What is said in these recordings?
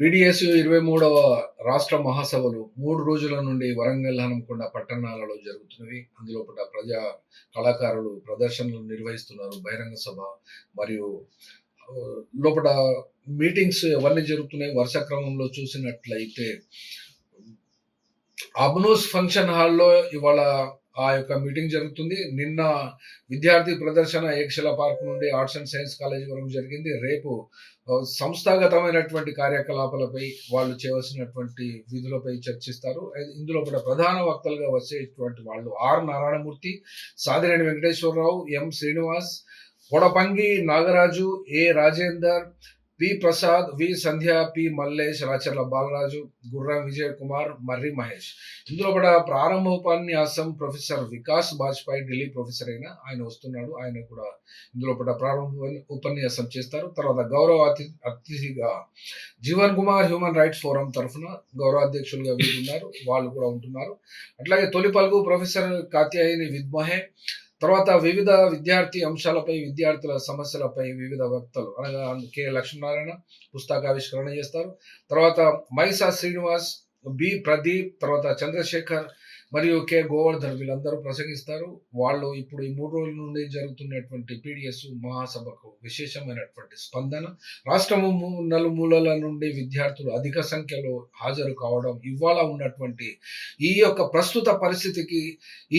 PDS ఇరవై మూడవ రాష్ట్ర మహాసభలు మూడు రోజుల నుండి వరంగల్ హనుమకొండ పట్టణాలలో జరుగుతున్నవి. అందులో ప్రజా కళాకారులు ప్రదర్శనలు నిర్వహిస్తున్నారు. బహిరంగ సభ మరియు లోపల మీటింగ్స్ అవన్నీ జరుగుతున్నాయి. వరుస క్రమంలో చూసినట్లయితే అబ్నోస్ ఫంక్షన్ హాల్లో ఇవాళ ఆ యొక్క మీటింగ్ జరుగుతుంది. నిన్న విద్యార్థి ప్రదర్శన ఏక్షల పార్క్ నుండి ఆర్ట్స్ అండ్ సైన్స్ కాలేజ్ వరకు జరిగింది. రేపు సంస్థాగతమైనటువంటి కార్యకలాపాలపై వాళ్ళు చేయవలసినటువంటి విధులపై చర్చిస్తారు. ఇందులో కూడా ప్రధాన వక్తలుగా వచ్చేటువంటి వాళ్ళు R Narayanamurthy Sadireni Venkateswararao M Srinivas Kodapangi Nagaraju A Rajender P Prasad V Sandhya P Mallesh Racharla Balaraju Gurram Vijay Kumar Marri Mahesh. ఇందులో కూడా ప్రారంభ ఉపన్యాసం ప్రొఫెసర్ వికాస్ బాజ్పాయ్ ఢిల్లీ ప్రొఫెసర్ అయిన ఆయన వస్తున్నాడు. ఆయన కూడా ఇందులో కూడా ప్రారంభ ఉపన్యాసం చేస్తారు. తర్వాత గౌరవ అతి అతిథిగా Jeevan Kumar human rights forum తరఫున గౌరవ అధ్యక్షులుగా వీరున్నారు వాళ్ళు కూడా ఉంటున్నారు. అట్లాగే తొలి పలుకు ప్రొఫెసర్ కాత్యాయని విద్మహే తర్వాత వివిధ విద్యార్థి అంశాలపై విద్యార్థుల సమస్యలపై వివిధ వక్తలు అనగా కె. లక్ష్మీనారాయణ పుస్తకావిష్కరణ చేస్తారు. తర్వాత మైసా శ్రీనివాస్ బి. ప్రదీప్ తర్వాత చంద్రశేఖర్ మరియు కె. గోవర్ధన్ వీళ్ళందరూ ప్రసంగిస్తారు. వాళ్ళు ఇప్పుడు ఈ మూడు రోజుల నుండి జరుగుతున్నటువంటి పీడిఎస్ మహాసభకు విశేషమైనటువంటి స్పందన. రాష్ట్రము నలుమూలల నుండి విద్యార్థులు అధిక సంఖ్యలో హాజరు కావడం ఇవాళ ఉన్నటువంటి ఈ యొక్క ప్రస్తుత పరిస్థితికి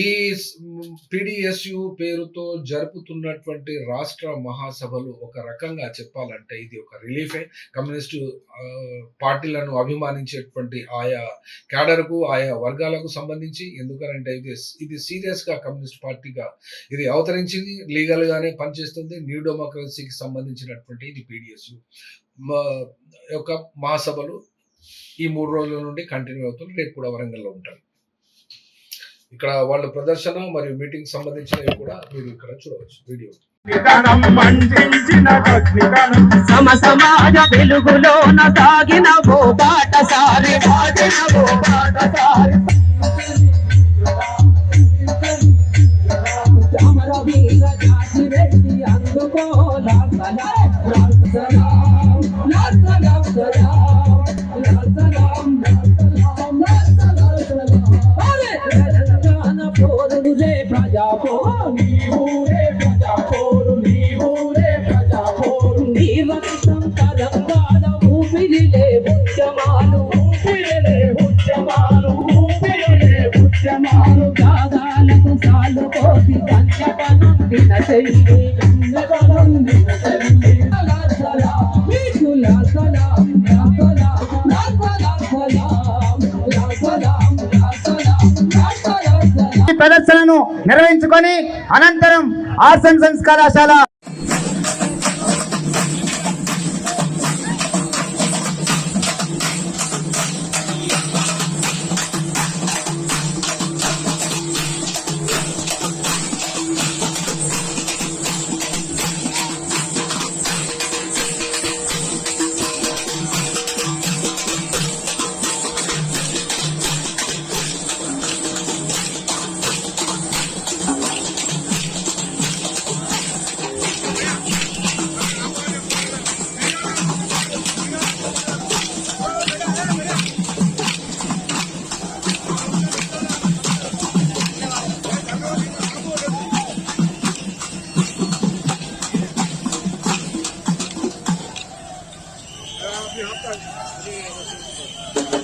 ఈ పీడిఎస్యు పేరుతో జరుపుతున్నటువంటి రాష్ట్ర మహాసభలు ఒక రకంగా చెప్పాలంటే ఇది ఒక రిలీఫే. కమ్యూనిస్టు పార్టీలను అభిమానించేటువంటి ఆయా క్యాడర్కు ఆయా వర్గాలకు సంబంధించి ఎందుకనంటే ఇది ఇది సీరియస్గా కమ్యూనిస్ట్ పార్టీగా ఇది అవతరించింది లీగల్ గానే పనిచేస్తుంది న్యూ డెమోక్రసీకి సంబంధించినటువంటి ఇది పీడిఎస్. యొక్క మహాసభలు ఈ మూడు రోజుల నుండి కంటిన్యూ అవుతుంది రేపు కూడా వరంగల్లో ఉంటారు. ఇక్కడ వాళ్ళ ప్రదర్శన మరియు మీటింగ్ సంబంధించినవి కూడా మీరు ఇక్కడ చూడవచ్చు వీడియో. సమ సమాజ వెలుగులోన సాగిన ఓ బాటసారి సాగిన ఓ బాటసారి చామర ఉద్యమాలు ఊపిరిలే ఉద్యమాలు ఊపిరిలే ఉద్యమాలు గాదాలకు సాలు కోసి కంచకనం దిన చెయ్యి ప్రదర్శనను నిర్వహించుకొని అనంతరం ఆర్ట్స్ అండ్ సైన్స్ కళాశాల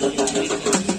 Gracias.